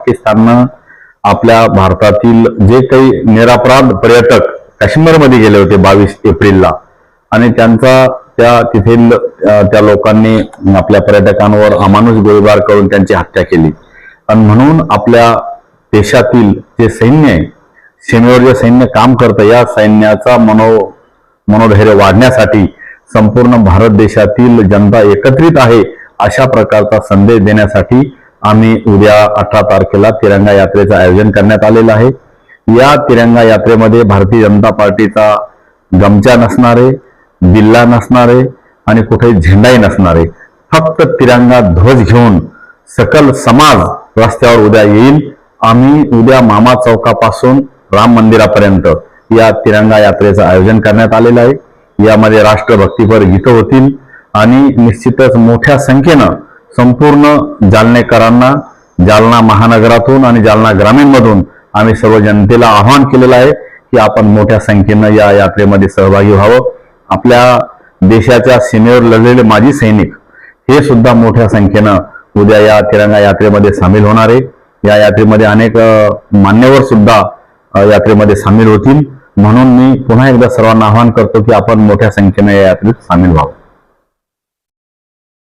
पाकिस्ताननं आपल्या भारतातील जे काही निरापराध पर्यटक काश्मीरमध्ये गेले होते बावीस एप्रिलला आणि त्यांचा त्या तेथील त्या लोकांनी आपल्या पर्यटकांवर अमानुष गोळीबार करून त्यांची हत्या केली. आणि म्हणून आपल्या देशातील जे सैन्य आहे सीमेवर जे सैन्य काम करतं या सैन्याचा मनो मनोधैर्य वाढण्यासाठी संपूर्ण भारत देशातील जनता एकत्रित आहे अशा प्रकारचा संदेश देण्यासाठी आम्ही उद्या अठरा तारखेला तिरंगा यात्रेचं आयोजन करण्यात आलेलं आहे. या तिरंगा यात्रेमध्ये भारतीय जनता पार्टीचा गमचा नसणारे बिल्ला नसणारे आणि कुठे झेंडाही नसणारे. फक्त तिरंगा ध्वज घेऊन सकल समाज रस्त्यावर उद्या येईल. आम्ही उद्या मामा चौकापासून राम मंदिरापर्यंत या तिरंगा यात्रेचं आयोजन करण्यात आलेलं आहे. यामध्ये राष्ट्रभक्तीपर गीतं होतील आणि निश्चितच मोठ्या संख्येनं संपूर्ण जालनेकरांना जालना महानगरातून आणि जालना ग्रामीणमधून आम्ही सर्व जनतेला आवाहन केलेलं आहे की आपण मोठ्या संख्येनं या यात्रेमध्ये सहभागी व्हावं. आपल्या देशाच्या सीमेवर लढलेले माजी सैनिक हे सुद्धा मोठ्या संख्येनं उद्या या तिरंगा यात्रेमध्ये सामील होणार आहे. या यात्रेमध्ये अनेक मान्यवर सुद्धा यात्रेमध्ये सामील होतील. म्हणून मी पुन्हा एकदा सर्वांना आवाहन करतो की आपण मोठ्या संख्येनं या यात्रेत सामील व्हावं.